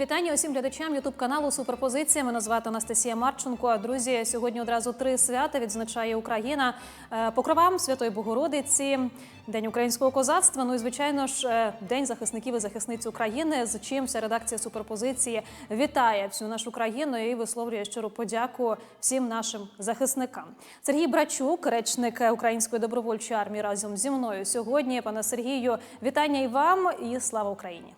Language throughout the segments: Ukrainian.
Вітання усім глядачам Ютуб каналу Суперпозиція. Мене звати Анастасія Марченко. Друзі, сьогодні одразу три свята відзначає Україна Е, покровам Святої Богородиці, День українського козацтва. Ну і звичайно ж, е, День захисників і захисниць України. З чим вся редакція суперпозиції вітає всю нашу країну і висловлює щиру подяку всім нашим захисникам. Сергій Брачук, речник Української добровольчої армії, разом зі мною сьогодні. Пане Сергію, вітання і вам, і слава Україні.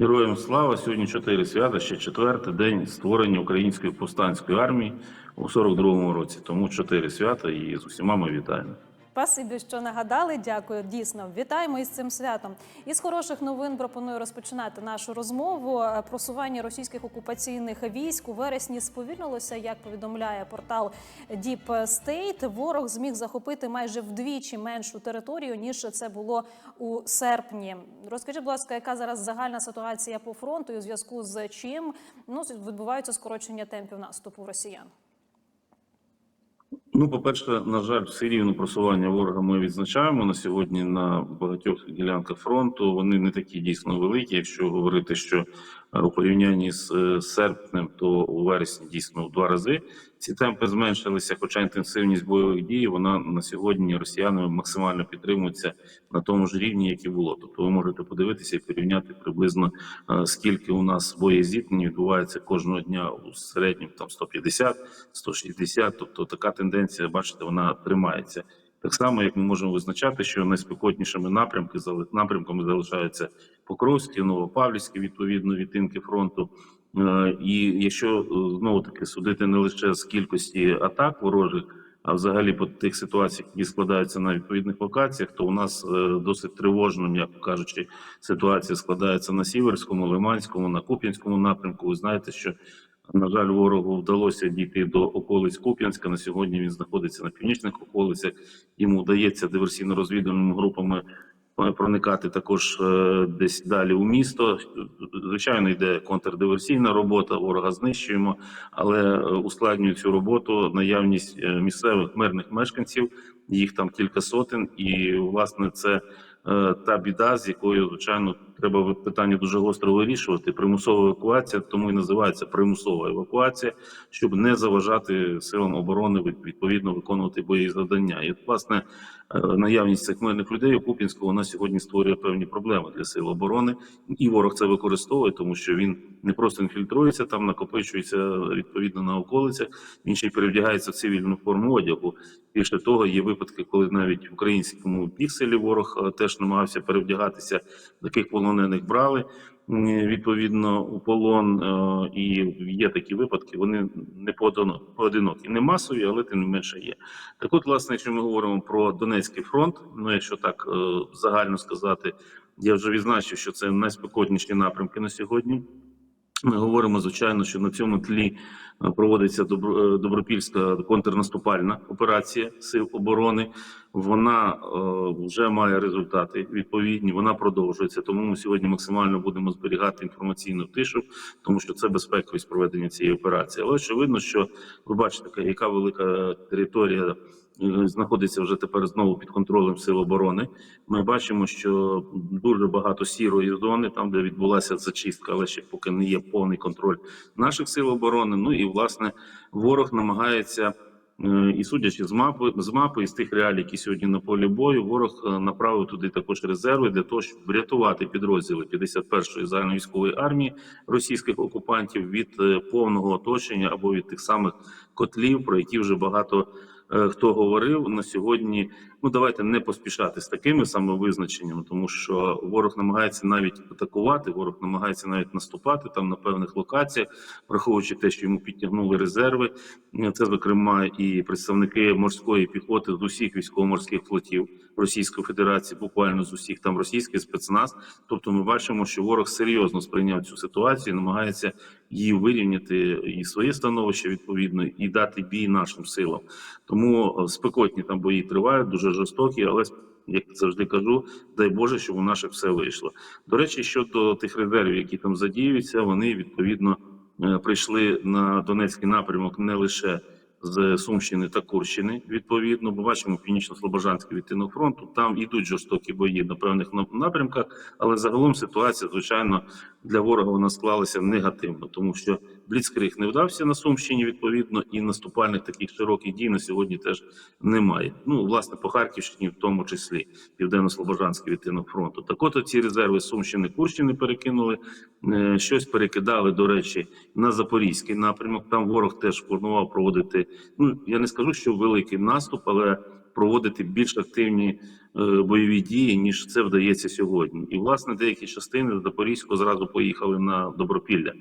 Героям слава! Сьогодні чотири свята, ще четвертий день створення української повстанської армії у 42-му році. Тому чотири свята і з усіма ми вітаємо. Спасибі, що нагадали. Дякую. Дійсно, вітаємо із цим святом. Із хороших новин пропоную розпочинати нашу розмову. Е, Просування російських окупаційних військ у вересні сповільнилося. Як повідомляє портал Deep State, ворог зміг захопити майже вдвічі меншу територію ніж це було у серпні. Розкажіть, будь ласка, яка зараз загальна ситуація по фронту і у зв'язку з чим ну відбуваються скорочення темпів наступу росіян? Ну, по-перше, на жаль, все рівно просування ворога ми відзначаємо на сьогодні на багатьох ділянках фронту. Вони не такі дійсно великі. Якщо говорити, що у порівнянні з е, серпнем, то у вересні дійсно в два рази ці темпи зменшилися. Хоча інтенсивність бойових дій вона на сьогодні росіянами максимально підтримується на тому ж рівні, як і було. Тобто, ви можете подивитися і порівняти приблизно е, скільки у нас боєзіткнень відбувається кожного дня у середньому там 150, 160. Тобто така тенденція, бачите, вона тримається. Так само, як ми можемо визначати, що найспекотнішими напрямки напрямками залишаються Покровські, Новопавлівські, відповідно, відтинки фронту. Е, І якщо е, знову таки судити не лише з кількості атак ворожих, а взагалі по тих ситуаціях, які складаються на відповідних локаціях, то у нас е, досить тривожним, як кажучи, ситуація складається на Сіверському, Лиманському, на Куп'янському напрямку. Ви знаєте, що на жаль, ворогу вдалося дійти до околиць Куп'янська. На сьогодні він знаходиться на північних околицях. Йому вдається диверсійно-розвідувальними групами е, проникати також е, десь далі у місто. Звичайно, йде контрдиверсійна робота, ворога знищуємо, але е, ускладнює цю роботу наявність місцевих мирних мешканців. Їх там кілька сотень, і власне це та біда, з якою звичайно треба питання дуже гостро вирішувати. Примусова евакуація, тому і називається примусова евакуація, щоб не заважати силам оборони відповідно виконувати бої завдання. І власне е, наявність цих мирних людей у Купінську вона сьогодні створює певні проблеми для сил оборони, і ворог це використовує, тому що він не просто інфільтрується там, накопичується відповідно на околицях. Він ще й перевдягається в цивільну форму одягу. Більше того, є випадки, коли навіть в українському пікселі ворог е, теж намагався перевдягатися. Таких полонених брали відповідно у полон. е, І є такі випадки. Вони не поодино- поодинокі, не масові, але тим не менше є. Так, от, власне, якщо ми говоримо про Донецький фронт, ну якщо так е, загально сказати, я вже відзначив, що це найспекотніші напрямки на сьогодні. Ми говоримо, звичайно, що на цьому тлі проводиться добро- е, добропільська контрнаступальна операція сил оборони. Вона е, вже має результати відповідні. Вона продовжується. Тому ми сьогодні максимально будемо зберігати інформаційну тишу, тому що це безпековість проведення цієї операції. Але очевидно, що ви бачите, яка велика територія е, знаходиться вже тепер знову під контролем сил оборони. Ми бачимо, що дуже багато сірої зони, там де відбулася зачистка, але ще поки не є повний контроль наших сил оборони. Ну і власне ворог намагається. е, І судячи з мапи з мапи і з тих реалій, які сьогодні на полі бою, ворог е, направив туди також резерви для того, щоб врятувати підрозділи 51-ї загальновійськової армії російських окупантів від е, повного оточення або від тих самих котлів, про які вже багато е, хто говорив на сьогодні. Ну давайте не поспішати з такими самовизначеннями, тому що ворог намагається навіть атакувати, ворог намагається навіть наступати там на певних локаціях, враховуючи те, що йому підтягнули резерви. Е, Це зокрема і представники морської піхоти з усіх військово-морських флотів Російської Федерації, буквально з усіх там російський спецназ. Тобто, ми бачимо, що ворог серйозно сприйняв цю ситуацію, намагається її вирівняти і своє становище відповідно, і дати бій нашим силам. Тому е, спекотні там бої тривають, дуже жорстокі, але як завжди кажу, дай Боже, щоб у наших все вийшло. До речі, щодо тих резервів, які там задіюються, вони відповідно е, прийшли на Донецький напрямок не лише з Сумщини та Курщини. Відповідно, бо бачимо північно-слобожанський відтинок фронту. Там ідуть жорстокі бої на певних напрямках, але загалом ситуація, звичайно, для ворога вона склалася негативно, тому що Бліцкриг не вдався на Сумщині. Відповідно, і наступальних таких широких дій на сьогодні теж немає. Ну власне по Харківщині, в тому числі південно-слобожанський відтинок фронту. Так от ці резерви Сумщини Курщини перекинули. е, Щось перекидали, до речі, на запорізький напрямок. Там ворог теж планував проводити. Ну я не скажу, що великий наступ, але проводити більш активні е, бойові дії, ніж це вдається сьогодні. І власне деякі частини Запорізького зразу поїхали на Добропілля.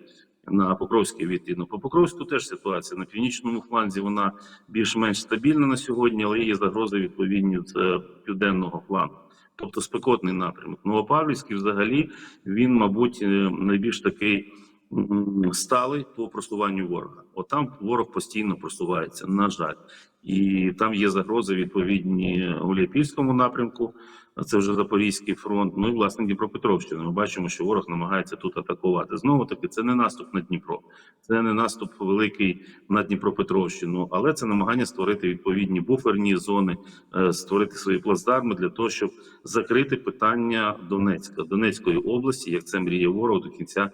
На Покровській відповідно По Покровську теж ситуація на північному фланзі. Вона більш-менш стабільна на сьогодні, але є загрози відповідні з південного флангу. Тобто спекотний напрямок. Новопавлівський взагалі він, мабуть, е, найбільш такий сталий по просуванню ворога. От там ворог постійно просувається, на жаль. І там є загрози відповідні у Ліпільському напрямку. Це вже Запорізький фронт. Ну і власне Дніпропетровщина. Ми бачимо, що ворог намагається тут атакувати. Знову таки, це не наступ на Дніпро, це не наступ великий на Дніпропетровщину, але це намагання створити відповідні буферні зони, е, створити свої плацдарми для того, щоб закрити питання Донецька, Донецької області, як це мріє ворог до кінця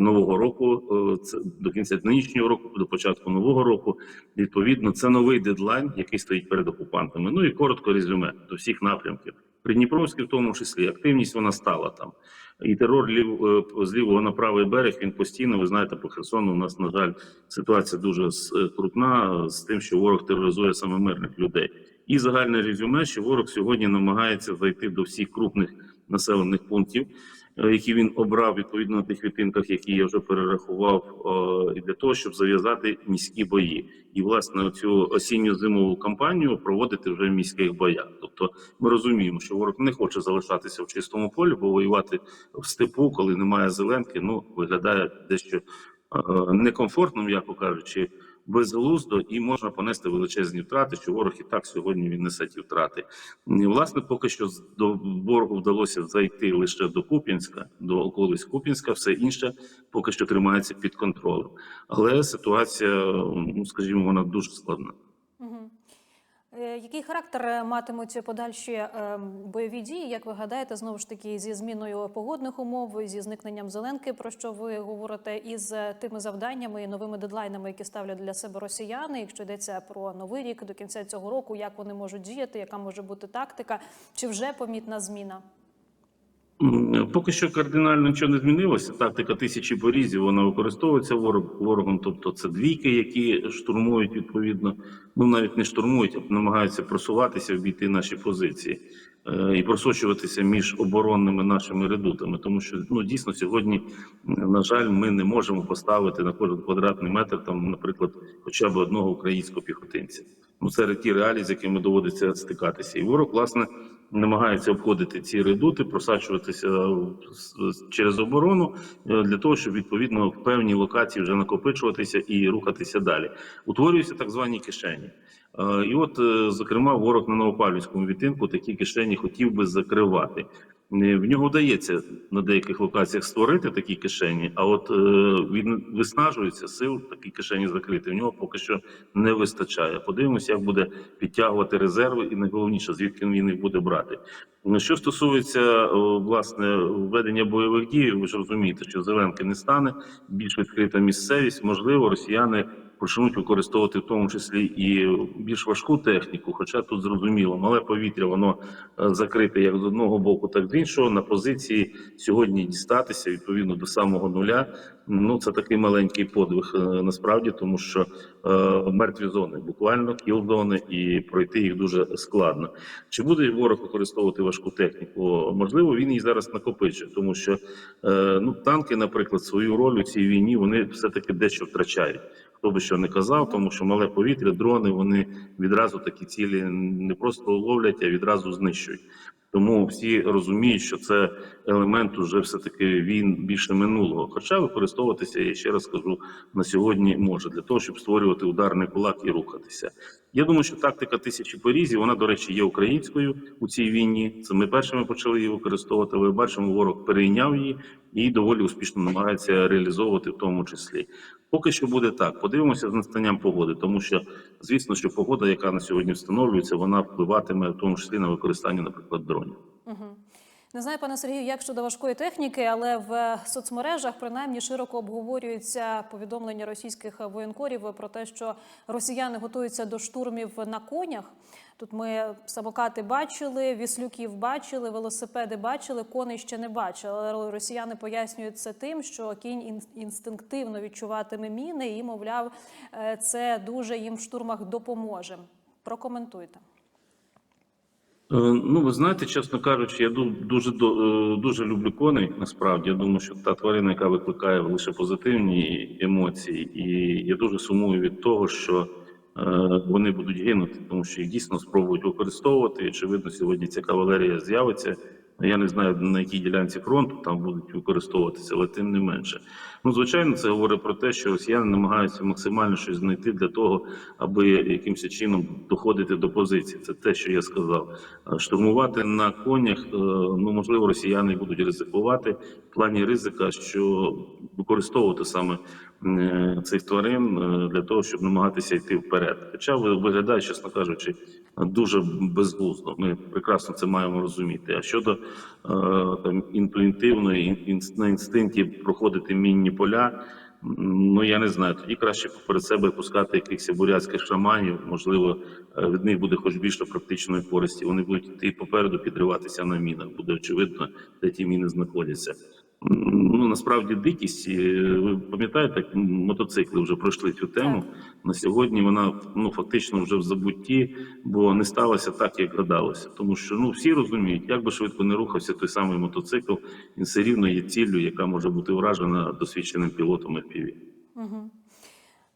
нового року. е, Це до кінця нинішнього року, до початку нового року. Відповідно, це новий дедлайн, який стоїть перед окупантами. Ну і коротко резюме до всіх напрямків. Придніпровський в тому числі активність вона стала там. І терор лів, е, з лівого на правий берег він постійно. Ви знаєте, по Херсону у нас на жаль ситуація дуже е, крутна з тим, що ворог тероризує саме мирних людей. І загальне резюме, що ворог сьогодні намагається зайти до всіх крупних населених пунктів, е, які він обрав відповідно на тих відтинках, які я вже перерахував, е, для того, щоб зав'язати міські бої. І власне цю осінню зимову кампанію проводити вже в міських боях. Тобто ми розуміємо, що ворог не хоче залишатися в чистому полі, бо воювати в степу, коли немає зеленки, ну виглядає дещо е, некомфортно, м'яко кажучи, безглуздо, і можна понести величезні втрати, що ворог і так сьогодні він несе ті втрати. І, власне, поки що до ворогу вдалося зайти лише до Куп'янська, до околиць Куп'янська, все інше поки що тримається під контролем. Але ситуація, ну скажімо, вона дуже складна. Е, Який характер матимуть подальші е, бойові дії? Як ви гадаєте, знову ж таки зі зміною погодних умов, зі зникненням зеленки, про що ви говорите, і з тими завданнями і новими дедлайнами, які ставлять для себе росіяни, якщо йдеться про новий рік до кінця цього року, як вони можуть діяти, яка може бути тактика, чи вже помітна зміна? Поки що кардинально нічого не змінилося. Тактика тисячі порізів вона використовується ворог, ворогом. Тобто це двійки, які штурмують відповідно. Ну навіть не штурмують, а намагаються просуватися, обійти наші позиції е, і просочуватися між оборонними нашими редутами. Тому що ну дійсно сьогодні, на жаль, ми не можемо поставити на кожен квадратний метр там, наприклад, хоча б одного українського піхотинця. Ну це ті реалії, з якими доводиться стикатися, і ворог власне намагається обходити ці редути, просачуватися через оборону е, для того, щоб відповідно в певній локації вже накопичуватися і рухатися далі. Утворюються так звані кишені. Е, І от, е, зокрема, ворог на Новопавлівському відтинку такі кишені хотів би закривати. В нього вдається на деяких локаціях створити такі кишені, а от е, він виснажується сил такі кишені закрити. В нього поки що не вистачає. Подивимося, як буде підтягувати резерви, і найголовніше, звідки він їх буде брати. Ну, Що стосується власне ведення бойових дій, ви ж розумієте, що Зеленки не стане більш відкрита місцевість. Можливо, росіяни почнуть використовувати в тому числі і більш важку техніку. Хоча тут зрозуміло, мале повітря воно е, закрите як з одного боку, так з іншого. На позиції сьогодні дістатися відповідно до самого нуля. Ну це такий маленький подвиг е, насправді, тому що е, мертві зони, буквально кіл-зони, і пройти їх дуже складно. Чи буде ворог використовувати важку техніку? Можливо, він її зараз накопичує, тому що е, ну танки, наприклад, свою роль у цій війні вони все таки дещо втрачають. Хто би що не казав, тому що мале повітря, дрони вони відразу такі цілі не просто ловлять, а відразу знищують. Тому всі розуміють, що це елемент уже все таки він більше минулого. Хоча використовуватися, я ще раз скажу, на сьогодні може для того, щоб створювати ударний кулак і рухатися. Я думаю, що тактика тисячі порізів, вона, до речі, є українською у цій війні. Це ми першими почали її використовувати. Але бачимо, ворог перейняв її і доволі успішно намагається реалізовувати в тому числі. Поки що буде так. Подивимося з настанням погоди, тому що звісно, що погода, яка на сьогодні встановлюється, вона впливатиме в тому числі на використання, наприклад, дронів. Угу. Не знаю, пане Сергію, як щодо важкої техніки, але в соцмережах принаймні широко обговорюються повідомлення російських воєнкорів про те, що росіяни готуються до штурмів на конях. Тут ми самокати бачили, віслюків бачили, велосипеди бачили, коней ще не бачили. Але росіяни пояснюють це тим, що кінь інстинктивно відчуватиме міни, і мовляв, е, це дуже їм в штурмах допоможе. Прокоментуйте. Е, Ну, ви знаєте, чесно кажучи, я ду- дуже е, дуже люблю коней. Насправді я думаю, що та тварина, яка викликає лише позитивні емоції, і я дуже сумую від того, що е, вони будуть гинути, тому що їх дійсно спробують використовувати. Очевидно, сьогодні ця кавалерія з'явиться. Я не знаю на якій ділянці фронту там будуть використовуватися, але тим не менше. Ну, звичайно, це говорить про те, що росіяни намагаються максимально щось знайти для того, аби якимось чином доходити до позиції. Це те, що я сказав. Е, Штурмувати на конях, е, ну можливо, росіяни будуть ризикувати в плані ризика, що використовувати саме е, цих тварин для того, щоб намагатися йти вперед. Хоча виглядає, чесно кажучи, дуже безглуздо. Ми прекрасно це маємо розуміти. А щодо е, там інтуїтивно і на інстинкті проходити мінні поля. Ну я не знаю. Тоді краще поперед себе пускати якихось бурятських шаманів. Можливо, е, від них буде хоч більше практичної користі. Вони будуть йти попереду підриватися на мінах. Буде очевидно, де ті міни знаходяться. Ну насправді дикість. Ви пам'ятаєте, мотоцикли вже пройшли цю тему. На сьогодні вона ну фактично вже в забутті, бо не сталося так, як гадалося. Тому що ну всі розуміють, як би швидко не рухався той самий мотоцикл, він все рівно є ціллю, яка може бути вражена досвідченим пілотом FPV. Угу.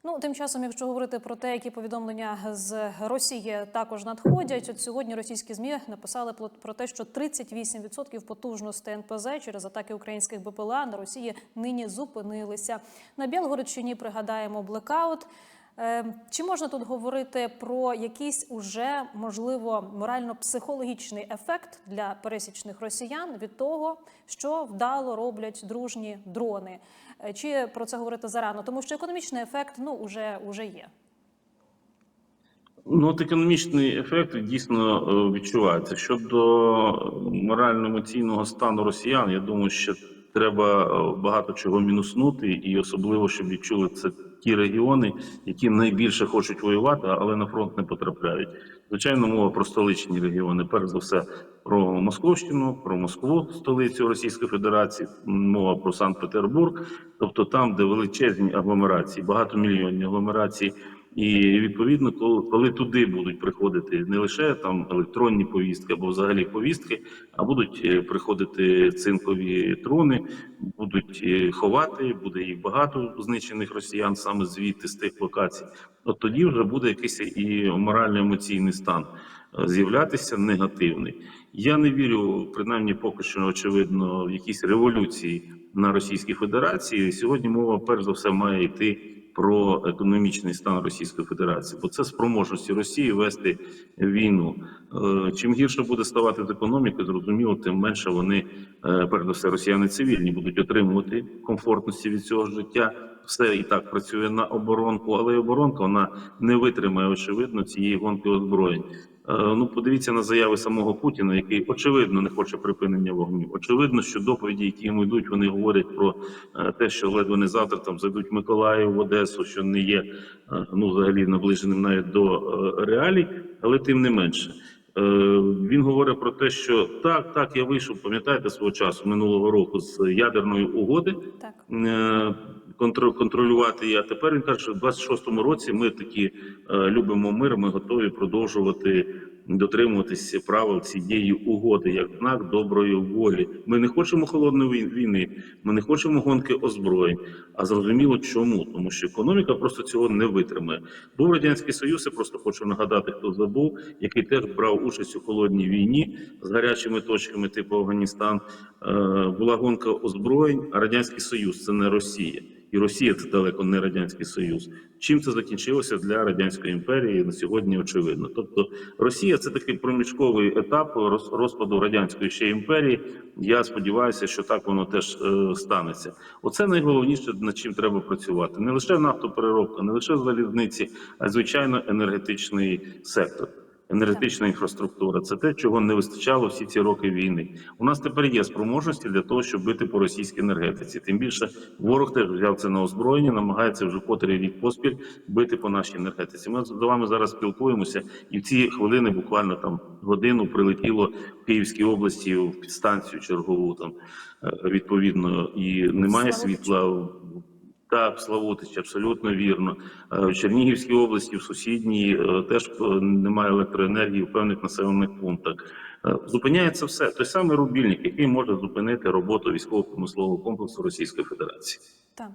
Ну, тим часом, якщо говорити про те, які повідомлення з Росії також надходять, от сьогодні російські змі написали про- те, що 38% потужності НПЗ через атаки українських БПЛА на Росії нині зупинилися. На Білгородщині пригадаємо блекаут. Е, Чи можна тут говорити про якийсь уже можливо морально-психологічний ефект для пересічних росіян від того, що вдало роблять дружні дрони? Е, Чи про це говорити зарано? Тому що економічний ефект ну уже, уже є. Ну, от економічний ефект дійсно е, відчувається. Щодо морально-емоційного стану росіян, я думаю, що треба е, багато чого мінуснути, і особливо, щоб відчули це ті регіони, які найбільше хочуть воювати, але на фронт не потрапляють. Звичайно, мова про столичні регіони. Перш за все про Московщину, про Москву, столицю Російської Федерації, мова про Санкт-Петербург, тобто там, де величезні агломерації, багатомільйонні агломерації. І відповідно, коли, коли туди будуть приходити не лише там електронні повістки або взагалі повістки, а будуть е, приходити цинкові трони, будуть е, ховати, буде їх багато знищених росіян саме звідти з тих локацій. От тоді вже буде якийсь і морально-емоційний стан е, з'являтися негативний. Я не вірю, принаймні поки що очевидно, в якісь революції на Російській Федерації. Сьогодні мова перш за все має йти про економічний стан Російської Федерації, бо це спроможності Росії вести війну. Е, Чим гірше буде ставати з економікою, зрозуміло, тим менше вони, перед все, росіяни цивільні будуть отримувати комфортності від цього життя. Все і так працює на оборонку, але й оборонка вона не витримає очевидно цієї гонки озброєнь. Е, Ну, подивіться на заяви самого Путіна, який очевидно не хоче припинення вогню. Очевидно, що доповіді, які йому йдуть, вони говорять про е, те, що ледве не завтра там зайдуть Миколаїв, в Одесу, що не є е, ну взагалі наближеним навіть до реалій, але тим не менше. Е, Він говорить про те, що так, так, я вийшов, пам'ятаєте свого часу минулого року з ядерної угоди Так. е, контролювати її. А тепер він каже, що в 26-му році ми такі е, любимо мир, ми готові продовжувати дотримуватися правил цієї угоди як знак доброї волі. Ми не хочемо холодної війни, ми не хочемо гонки озброєнь. А зрозуміло, чому? Тому що економіка просто цього не витримає. Був радянський союз. Я просто хочу нагадати, хто забув, який теж брав участь у холодній війні з гарячими точками, типу Афганістан. Е, Була гонка озброєнь. А радянський союз це не Росія. І Росія це далеко не радянський союз. Чим це закінчилося для радянської імперії на сьогодні? Очевидно. Тобто Росія це такий проміжковий етап роз- розпаду радянської ще імперії. Я сподіваюся, що так воно теж е, станеться. Оце найголовніше, над чим треба працювати. Не лише нафтопереробка, не лише залізниці, а звичайно енергетичний сектор. Енергетична інфраструктура це те, чого не вистачало всі ці роки війни. У нас тепер є спроможності для того, щоб бити по російській енергетиці. Тим більше ворог теж взяв це на озброєння, намагається вже котрий рік поспіль бити по нашій енергетиці. Ми з вами зараз спілкуємося, і в ці хвилини, буквально там годину, прилетіло в Київській області в підстанцію чергову там е, відповідно, і немає світла. Так, Славутич, абсолютно вірно. Е, В Чернігівській області, в сусідній, е, теж е, немає електроенергії в певних населених пунктах. Зупиняється все. Той самий рубільник, який може зупинити роботу військово-промислового комплексу Російської Федерації. Так.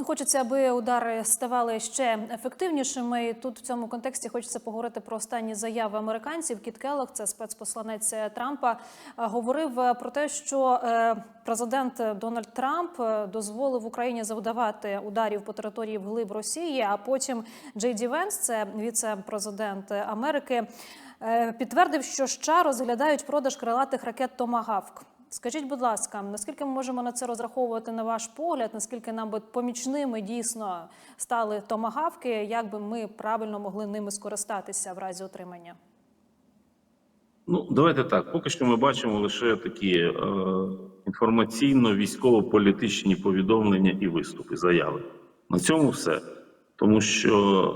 Ну, хочеться, аби удари ставали ще ефективнішими. І тут в цьому контексті хочеться поговорити про останні заяви американців. Кіт Келлог, це спецпосланець Трампа, е, говорив е, про те, що е, президент Дональд Трамп дозволив Україні завдавати ударів по території вглиб Росії. А потім Джей Ді Венс, це віце-президент Америки, підтвердив, що США розглядають продаж крилатих ракет Томагавк. Скажіть, будь ласка, наскільки ми можемо на це розраховувати на ваш погляд? Наскільки нам би помічними дійсно стали томагавки? Як би ми правильно могли ними скористатися в разі отримання? Ну, давайте так. Поки що ми бачимо лише такі е, інформаційно-військово-політичні повідомлення і виступи, заяви. На цьому все. Тому що е,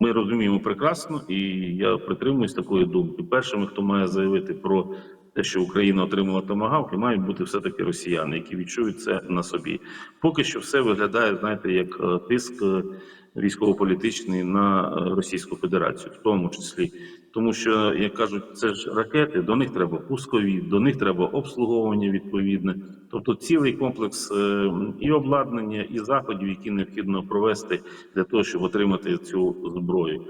ми розуміємо прекрасно, і я притримуюсь такої думки. Першими, хто має заявити про те, що Україна отримала томагавки, мають бути все-таки росіяни, які відчують це на собі. Поки що все виглядає, знаєте, як е, тиск е, військово-політичний на е, Російську Федерацію, в тому числі. Тому що, як кажуть, це ж ракети, до них треба пускові, до них треба обслуговування відповідне. Тобто цілий комплекс е, і обладнання, і заходів, які необхідно провести для того, щоб отримати цю зброю. Е,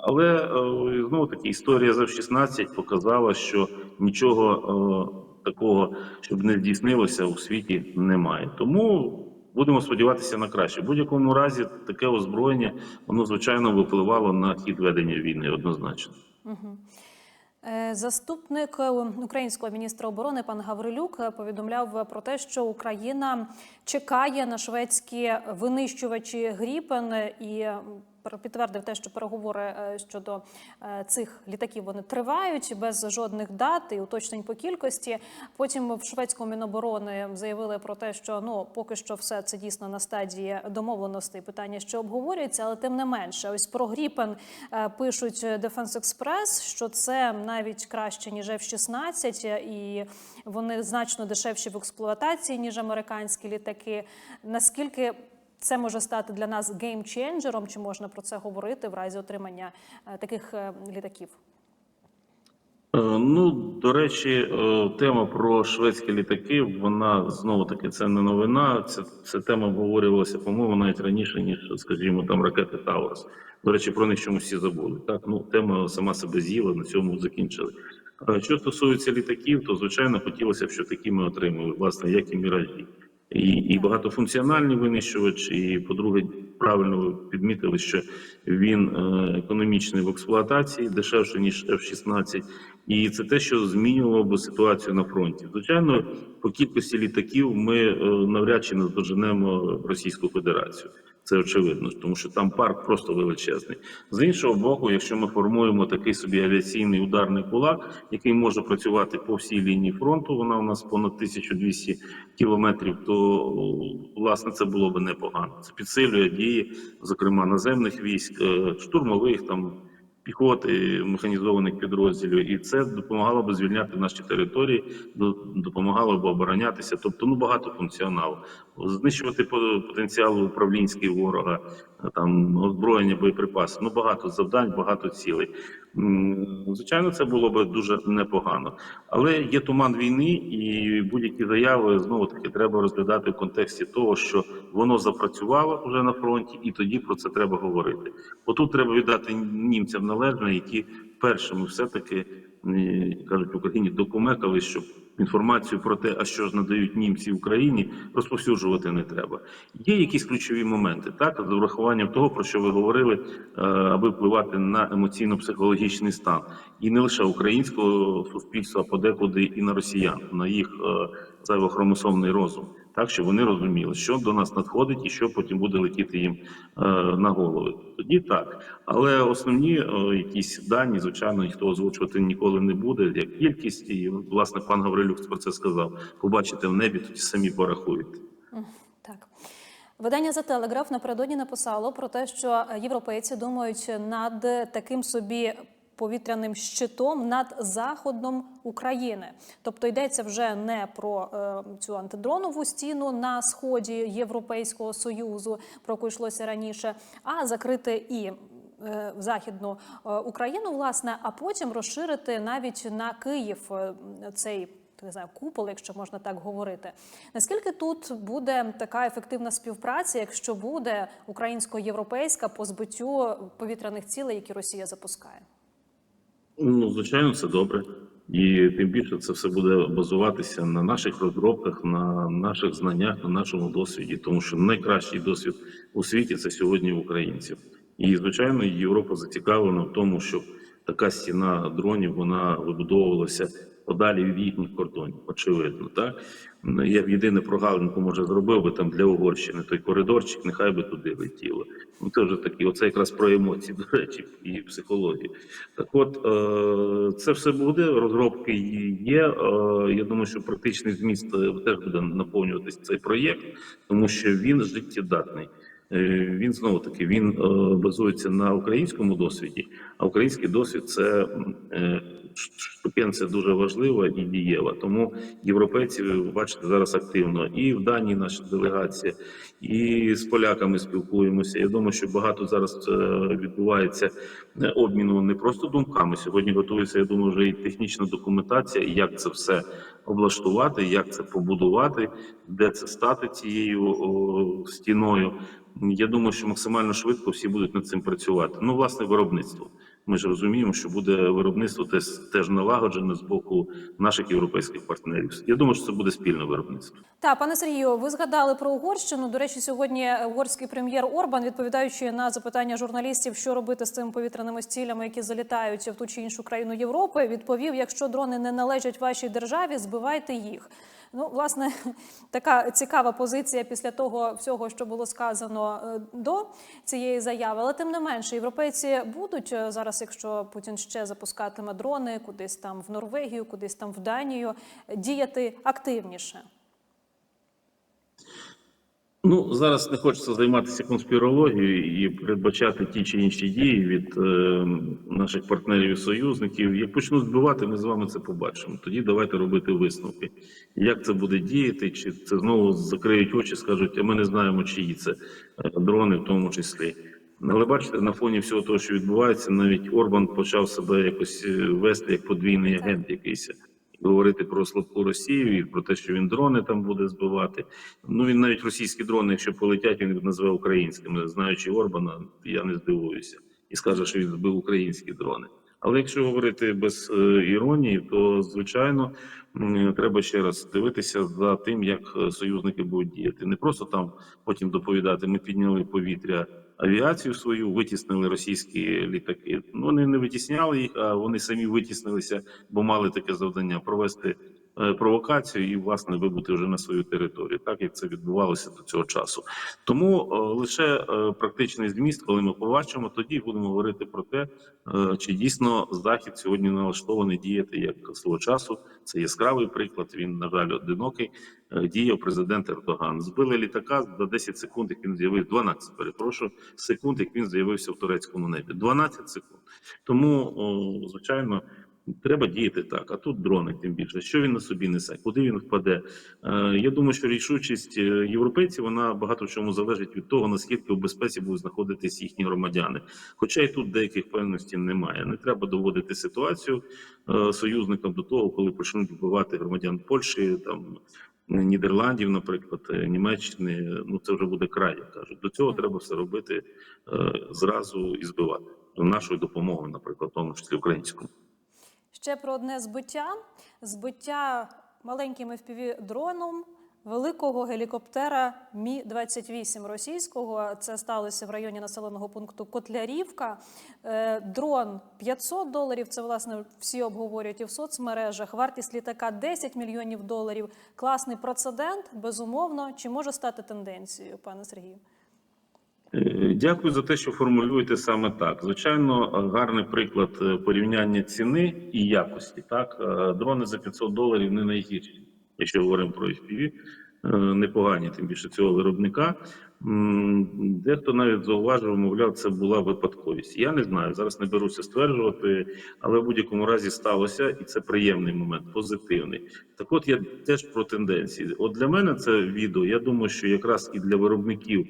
Але е, знову таки історія за 16 показала, що нічого такого, щоб не здійснилося у світі, немає. Тому будемо сподіватися на краще. В будь-якому разі таке озброєння воно звичайно випливало на хід ведення війни однозначно. Угу. Заступник е, українського міністра оборони пан Гаврилюк е, повідомляв про те, що Україна чекає на шведські винищувачі Гріпен і підтвердив те, що переговори е, щодо е, цих літаків вони тривають без жодних дат і уточнень по кількості. Потім в шведському міноборони заявили про те, що ну поки що все це дійсно на стадії домовленостей. Питання ще обговорюється, але тим не менше, ось про Гріпен е, пишуть Defense Express, що це навіть краще ніж F-16, і вони значно дешевші в експлуатації ніж американські літаки. Наскільки це може стати для нас геймченджером? Чи можна про це говорити в разі отримання е, таких е, літаків? Е, Ну, до речі, тема про шведські літаки, вона знову таки це не новина. Це, це тема обговорювалася, по-моєму, навіть раніше, ніж, скажімо, там ракети Таурус. До речі, про них чомусь всі забули. Так, ну тема сама себе з'їла, на цьому закінчили. Що стосується літаків, то звичайно хотілося б, щоб такі ми отримали, власне, як і міражі. І, і багатофункціональний винищувач, і, по-друге, правильно ви підмітили, що він е, економічний в експлуатації, дешевше, ніж F-16. І це те, що змінювало би ситуацію на фронті. Звичайно, по кількості літаків ми е, навряд чи наздоженемо Російську Федерацію. Це очевидно, тому що там парк просто величезний. З іншого боку, якщо ми формуємо такий собі авіаційний ударний кулак, який може працювати по всій лінії фронту, вона у нас понад 1200 кілометрів, то власне це було би непогано. Це підсилює дії, зокрема наземних військ, е, штурмових там піхоти, механізованих підрозділів, і це допомагало б звільняти наші території, до- допомагало б оборонятися. Тобто, ну багато функціоналу, знищувати по- потенціал управлінський ворога, там озброєння, боєприпаси. Ну багато завдань, багато цілей. Звичайно, це було б дуже непогано. Але є туман війни, і будь-які заяви знову таки треба розглядати в контексті того, що воно запрацювало вже на фронті, і тоді про це треба говорити. Отут треба віддати німцям належне, які першими все-таки е, кажуть в Україні докумекали, щоб інформацію про те, а що ж надають німці Україні, розповсюджувати не треба. Є якісь ключові моменти, так з урахуванням того, про що ви говорили, е, аби впливати на емоційно-психологічний стан, і не лише українського суспільства, а подекуди і на росіян, на їх е, зайвохромосомний розум, так щоб вони розуміли, що до нас надходить і що потім буде летіти їм е, на голови. Тоді так. Але основні е, якісь дані, звичайно, ніхто озвучувати ніколи не буде. Як кількість, і власне пан Гаврилюк про це сказав. Побачите в небі, тоді самі порахуєте. Так. Видання за телеграф напередодні написало про те, що європейці думають над таким собі повітряним щитом над заходом України. Тобто йдеться вже не про е, цю антидронову стіну на сході Європейського союзу, про яку йшлося раніше, а закрити і е, західну е, Україну, власне, а потім розширити навіть на Київ е, цей не знаю, купол, якщо можна так говорити. Наскільки тут буде така ефективна співпраця, якщо буде українсько-європейська по збиттю повітряних цілей, які Росія запускає? Ну, звичайно, це добре. І тим більше це все буде базуватися на наших розробках, на наших знаннях, на нашому досвіді, тому що найкращий досвід у світі це сьогодні українців. І звичайно, Європа зацікавлена в тому, щоб така стіна дронів вона вибудовувалася подалі від їхніх кордонів. Очевидно, так я б єдине прогалинку може зробив би там для Угорщини той коридорчик, нехай би туди летіло. Ну це вже такі, оце якраз про емоції, до речі, і психологію. Так, от е, це все буде. Розробки є. Е, я думаю, що практичний зміст е, теж буде наповнюватись цей проєкт, тому що він життєдатний. Е, Він знову таки він е, базується на українському досвіді, а український досвід це е, штукенція дуже важлива і дієва. Тому європейці бачите зараз активно і в Данії наша делегація, і з поляками спілкуємося. Я думаю, що багато зараз відбувається обміну не просто думками. Сьогодні готується, я думаю, вже і технічна документація, як це все облаштувати, як це побудувати, де це стати цією о, стіною. Я думаю, що максимально швидко всі будуть над цим працювати. Ну, власне, виробництво. Ми ж розуміємо, що буде виробництво теж, теж налагоджене з боку наших європейських партнерів. Я думаю, що це буде спільне виробництво. Та пане Сергію, ви згадали про Угорщину. До речі, сьогодні угорський прем'єр Орбан, відповідаючи на запитання журналістів, що робити з цими повітряними стілями, які залітають в ту чи іншу країну Європи, відповів: якщо дрони не належать вашій державі, збивайте їх. Ну, власне, така цікава позиція після того всього, що було сказано е, до цієї заяви. Але тим не менше, європейці будуть е, зараз, якщо Путін ще запускатиме дрони кудись там в Норвегію, кудись там в Данію, діяти активніше. Ну зараз не хочеться займатися конспірологією і передбачати ті чи інші дії від е, наших партнерів і союзників. Як почнуть збивати, ми з вами це побачимо. Тоді давайте робити висновки. Як це буде діяти, чи це знову закриють очі, скажуть, а ми не знаємо, чиї це е, дрони, в тому числі. Але бачите, на фоні всього того, що відбувається, навіть Орбан почав себе якось е, вести як подвійний агент якийсь. Говорити про слабку Росію і про те, що він дрони там буде збивати. Ну він навіть російські дрони, якщо полетять, він їх назве українськими. Знаючи Орбана, я не здивуюся і скаже, що він збив українські дрони. Але якщо говорити без е, іронії, то звичайно треба ще раз дивитися за тим, як е, союзники будуть діяти. Не просто там потім доповідати. Ми підняли повітря авіацію свою, витіснили російські літаки. Ну вони не витісняли їх, а вони самі витіснилися, бо мали таке завдання провести провокацію і власне вибути вже на свою територію, так як це відбувалося до цього часу. Тому е, лише е, практичний зміст, коли ми побачимо, тоді будемо говорити про те, е, чи дійсно захід сьогодні налаштований діяти як свого часу. Це яскравий приклад. Він на жаль одинокий. е, Діяв президент Ердоган. Збили літака за 10 секунд, як він з'явився 12, Перепрошую секунд, як він з'явився в турецькому небі. 12 секунд. Тому, звичайно, Треба діяти так. А тут дрони, тим більше. Що він на собі несе? Куди він впаде? Е, Я думаю, що рішучість е, європейців вона багато в чому залежить від того, наскільки у безпеці будуть знаходитись їхні громадяни. Хоча і тут деяких певностей немає. Не треба доводити ситуацію е, союзникам до того, коли почнуть вбивати громадян Польщі, там Нідерландів, наприклад, Німеччини. Ну це вже буде край, як кажуть. До цього треба все робити е, зразу і збивати нашою допомогою, наприклад, в тому числі українською. Ще про одне збиття: збиття маленьким fpv дроном великого гелікоптера Мі 28 російського. Це сталося в районі населеного пункту Котлярівка. Е, Дрон 500 доларів. Це власне всі обговорюють і в соцмережах. Вартість літака 10 мільйонів доларів. Класний прецедент, безумовно. Чи може стати тенденцією, пане Сергію? Е, Дякую за те, що формулюєте саме так. Звичайно, гарний приклад е, порівняння ціни і якості. Так, Е, дрони за 500 доларів не найгірші, якщо говоримо про FPV, непогані, тим більше цього виробника. Дехто навіть зауважив, мовляв, це була випадковість. Я не знаю, зараз не беруся стверджувати, але в будь-якому разі сталося, і це приємний момент, позитивний. Так, от я теж про тенденції. От для мене це відео. Я думаю, що якраз і для виробників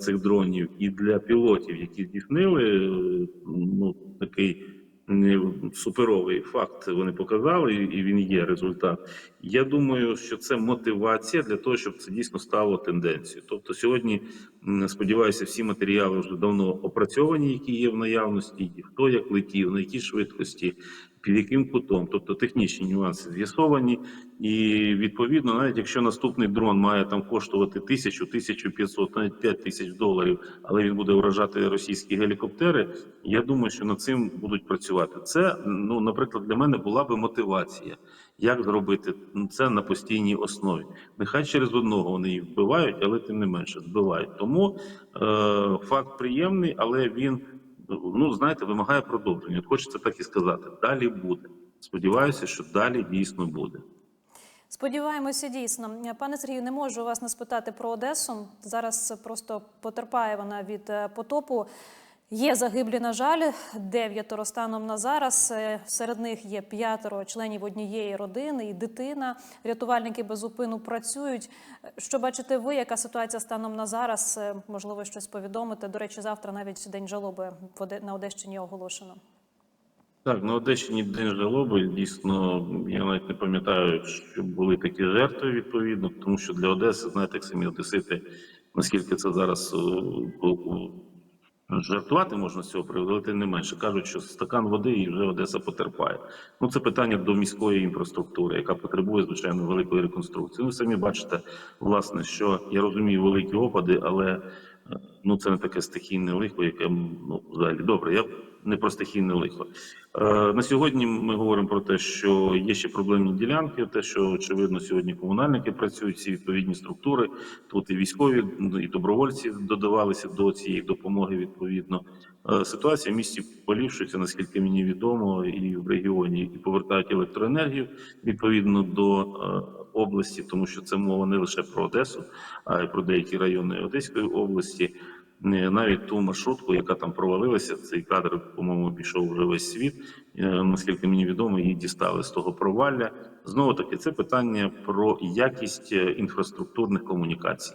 цих дронів, і для пілотів, які здійснили е, ну такий е, суперовий факт. Вони показали, і він є результат. Я думаю, що це мотивація для того, щоб це дійсно стало тенденцією. Тобто, сьогодні сподіваюся, всі матеріали вже давно опрацьовані, які є в наявності, хто як летів, на якій швидкості. Під яким кутом, тобто технічні нюанси з'ясовані, і відповідно, навіть якщо наступний дрон має там коштувати тисячу, тисячу п'ятсот, навіть п'ять тисяч доларів, але він буде вражати російські гелікоптери. Я думаю, що над цим будуть працювати. Це ну, наприклад, для мене була би мотивація, як зробити це на постійній основі. Нехай через одного вони їх вбивають, але тим не менше збивають. Тому е, факт приємний, але він ну знаєте, вимагає продовження. Хочеться так і сказати. Далі буде. Сподіваюся, що далі дійсно буде. Сподіваємося, дійсно. Пане Сергію, не можу вас не спитати про Одесу. Зараз просто потерпає вона від е, потопу. Є загиблі, на жаль, дев'ятеро станом на зараз. Е, Серед них є п'ятеро членів однієї родини і дитина. Рятувальники безупину працюють. Що бачите ви, яка ситуація станом на зараз? Е, Можливо, щось повідомити. До речі, завтра навіть день жалоби на Одещині оголошено. Так, на Одещині день жалоби. Дійсно, я навіть не пам'ятаю, що були такі жертви відповідно, тому що для Одеси, знаєте, як самі Одесити, наскільки це зараз е, жартувати можна з цього приводити не менше кажуть, що стакан води і вже Одеса потерпає. Ну це питання до міської інфраструктури, яка потребує звичайно великої реконструкції. Ви самі бачите, власне, що я розумію великі опади, але ну це не таке стихійне лихо, яке ну взагалі добре. Я не про стихійне лихо. Е, на сьогодні ми говоримо про те, що є ще проблемні ділянки. Те, що очевидно сьогодні комунальники працюють, всі відповідні структури. Тут і військові, і добровольці додавалися до цієї допомоги. Відповідно, Е, ситуація в місті поліпшується, наскільки мені відомо, і в регіоні і повертають електроенергію відповідно до е, області, тому що це мова не лише про Одесу, а й про деякі райони Одеської області. Е, Навіть ту маршрутку, яка там провалилася, цей кадр, по-моєму, пішов вже весь світ. Е, Наскільки мені відомо, її дістали з того провалля. Знову таки, це питання про якість е, інфраструктурних комунікацій.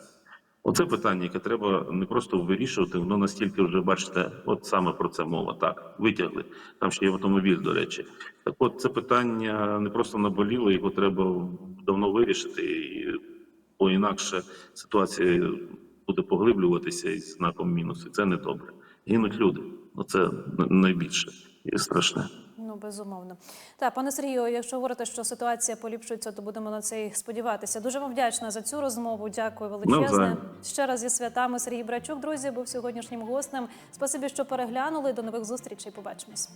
Оце питання, яке треба не просто вирішувати, воно настільки вже бачите, от саме про це мова. Так, витягли. Там ще є автомобіль, до речі. Так от це питання не просто наболіло, його треба давно вирішити, і бо інакше ситуація буде поглиблюватися із знаком мінус, і це не добре. Гинуть люди. Оце найбільше і страшне. Ну, безумовно. Так, пане Сергію, якщо говорите, що ситуація поліпшується, то будемо на це і сподіватися. Дуже вам вдячна за цю розмову. Дякую величезне. Ну, Ще раз зі святами Сергій Брачук, друзі, був сьогоднішнім гостем. Спасибі, що переглянули. До нових зустрічей. Побачимось.